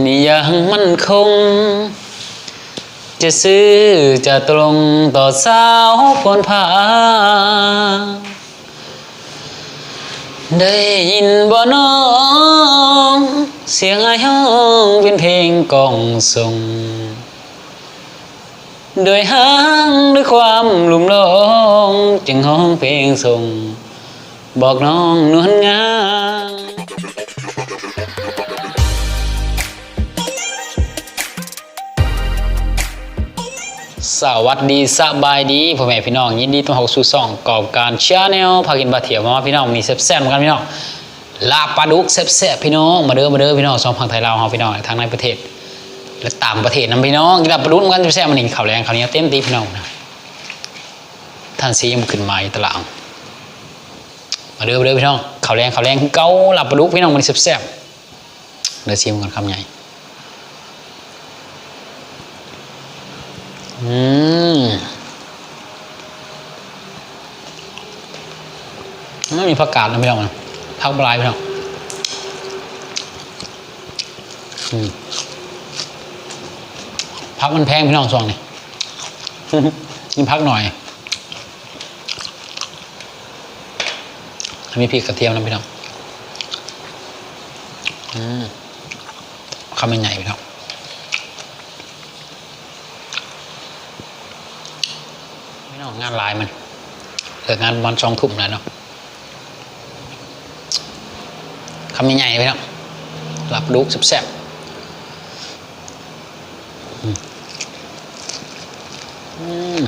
นี่ยังมั่นคง จะซื้อจะตรงต่อสาวพรพาได้ยินบ่น้อง เสียงไอ้ห้องเป็นเพลงกล่องส่งโดยห้างด้วยความลุ่มหลงจึงห้องเพลงส่ง บอกน้องนวลงาม สวัสดีสบายดีพ่อแม่พี่น้องยินดีต้อนรับสู่ช่องกอบการชาแนลพากินบาเถียวมาว่าพี่น้องมีแซ่บๆเหมือนกันพี่น้องลาบปลาดุกแซ่บๆพี่น้องมาเด้อมาเด้อพี่น้องสองฝั่งไทยลาวเฮาพี่น้องทั้งในประเทศ และต่างประเทศนํพี่น้องกินลาบปลาดุกเหมือนกันแซ่บๆมันนี่ข้าวแรงข้าวนียวเต็มตีพี่น้องนะท่านซียังขึ้นมาตารางมาเด้อมาเด้อพี่น้องข้าวแรงข้าวแรงเก่าลาบปลาดุกพี่น้องมันแซ่บๆเดี๋ยวซีมกันคำใหญ่ อืมไม่มีผักกาดนะพี่น้องนะผักบลายพี่น้องอืมพักมันแพงพี่น้องส่วงนี่กินพักหน่อย มีพริกกระเทียมนะพี่น้องอืมคำใหญ่ๆพี่น้อง ไม่น้อ งานลายมันเลิกงานวันสองทุ่มแล้วเนาะคำใหญ่ๆไปเนาะรับลูกแซ่บอืม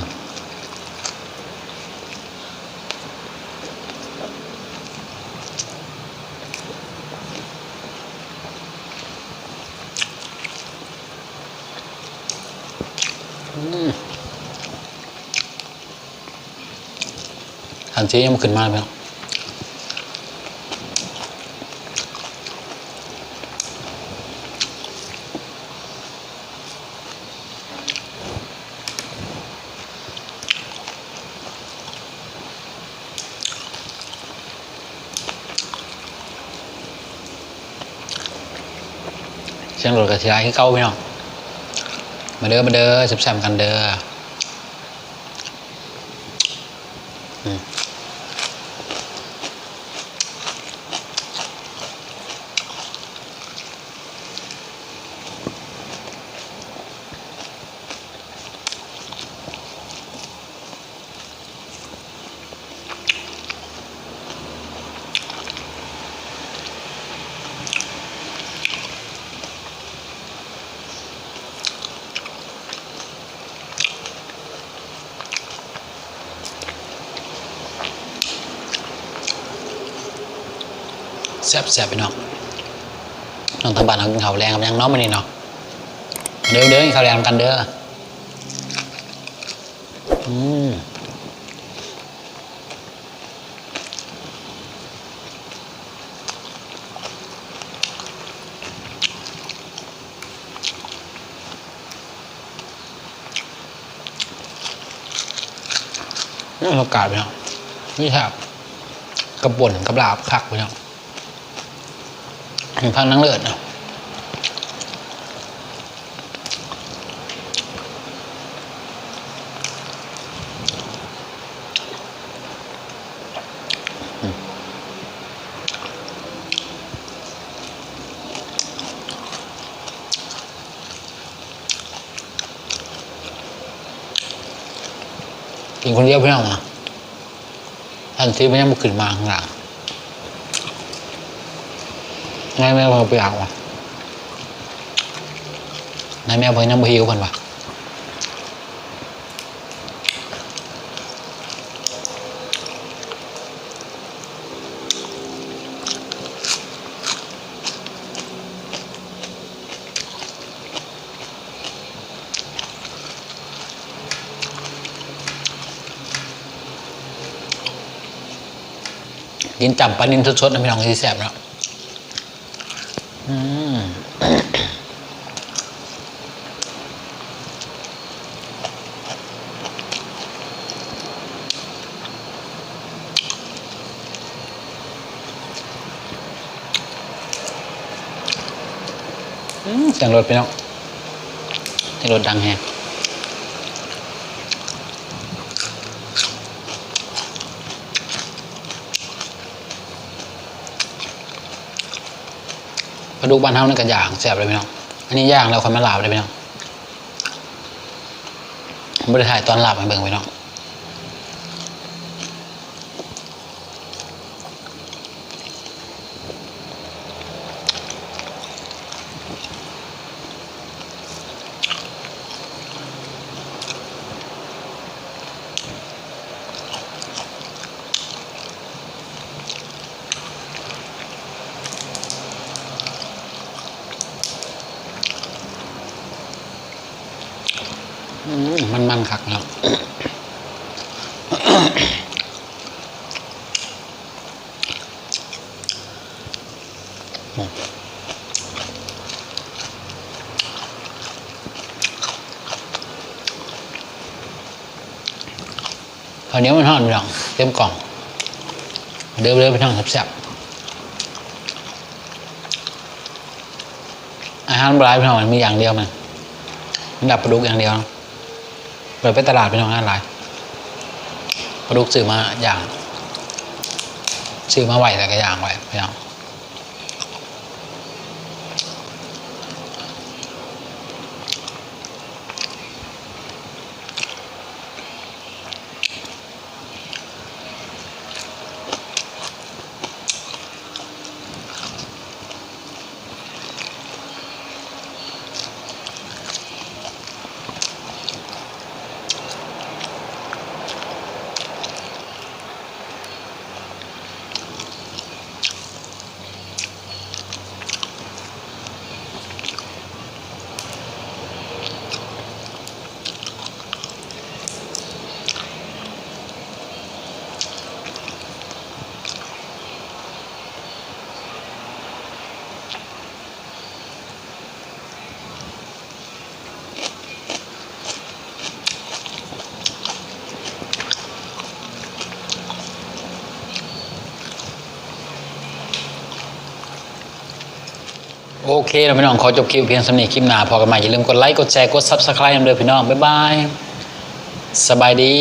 ทันทียังมาขึ้นมาเลยพี่น้อเสียงรถกระชายให้เก้าพี่น้องมาเด้อมาเด้อแซ่บๆกันเด้อ แซ่บแซ่บไปเนาะน้องทางบ้านเรากินข้าวแรงกับยังน้องมานี่เนาะเด้อเด้อกินข้าวแรงกันเด้ออืมนี่อากาศไปเนาะนี่ครับกระป่นกระลาบคักไปเนาะ ถึงพังนังเลิศเนาะกินคนเดียวพี่น้องอะทันทีไม่ยังมาขึ้นมาข้างหลัง นายแมวเอไปเอาวะนายแมวเพิ่งนั่งบหิวกันวะกินจับปลานินสดๆนะพี่น้องที่แซ่บเนา เสียงรถพี่น้องเสียงรถดังแฮงปลาดุกบ้านเฮานี่ก็ย่างแซ่บเลยพี่น้อง อันนี้ย่างแล้วค่อยมาลาบเลยพี่น้องไม่ได้ถ่ายตอนลาบให้เบิ่งพี่น้อง มันมันคักเนาะคราวนี้มันห่อนหรองเต็มกล่อง เดินเดินไปทางแซ่บๆอาหารบรายพี่น้องมันมีอย่างเดียวมันมันดับปลาดุกอย่างเดียว เปิดไปตลาดไปน้องงานหลายปลาดุกซื้อมาอย่างซื้อมาไหวแต่ก็อย่างไหวพี่น้อง โอเคเราพี่น้องขอจบคลิปเพียงสำนีคลิปหน้าพอกันใหม่อย่าลืมกดไลค์กดแชร์กดซับสไครต์กันเลยพี่น้องบ๊ายบายสบายดี